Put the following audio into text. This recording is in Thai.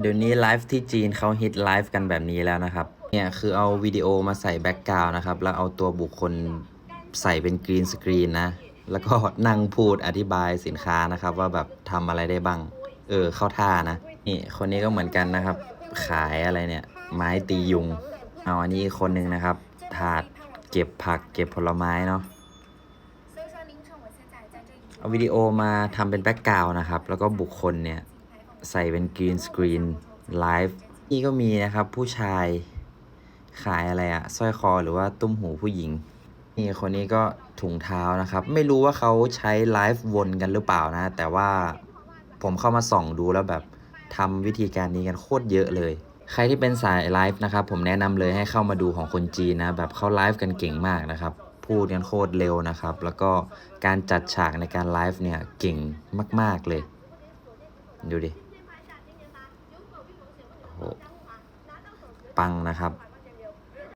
เดี๋ยวนี้ไลฟ์ที่จีนเขาฮิตไลฟ์กันแบบนี้แล้วนะครับ เนี่ยคือเอาวิดีโอมาใส่แบ็กกราวน์นะครับ แล้วเอาตัวบุคคลใส่เป็นกรีนสกรีนนะ แล้วก็นั่งพูดอธิบายสินค้านะครับ ว่าแบบทำอะไรได้บ้าง เออเข้าท่านะ นี่คนนี้ก็เหมือนกันนะครับ ขายอะไรเนี่ย ไม้ตียุง เอาอันนี้อีกคนนึงนะครับ ถาดเก็บผักเก็บผลไม้เนาะเอาวิดีโอมาทำเป็นแบ็กกราวน์นะครับ แล้วก็บุคคลเนี่ย ใส่เป็นกรีนสกรีนไลฟ์นี่ก็มีนะครับ ผู้ชายขายอะไรอะสร้อยคอหรือว่าตุ้มหูผู้หญิง นี่คนนี้ก็ถุงเท้านะครับ ไม่รู้ว่าเขาใช้ไลฟ์วนกันหรือเปล่านะ แต่ว่าผมเข้ามาส่องดูแล้วแบบทำวิธีการนี้กันโคตรเยอะเลย ใครที่เป็นสายไลฟ์นะครับ ผมแนะนำเลยให้เข้ามาดูของคนจีนนะ แบบเขาไลฟ์กันเก่งมากนะครับ พูดกันโคตรเร็วนะครับ แล้วก็การจัดฉากในการไลฟ์เนี่ยเก่งมาก ๆเลย ดูดิ โอ้โห ปังนะครับ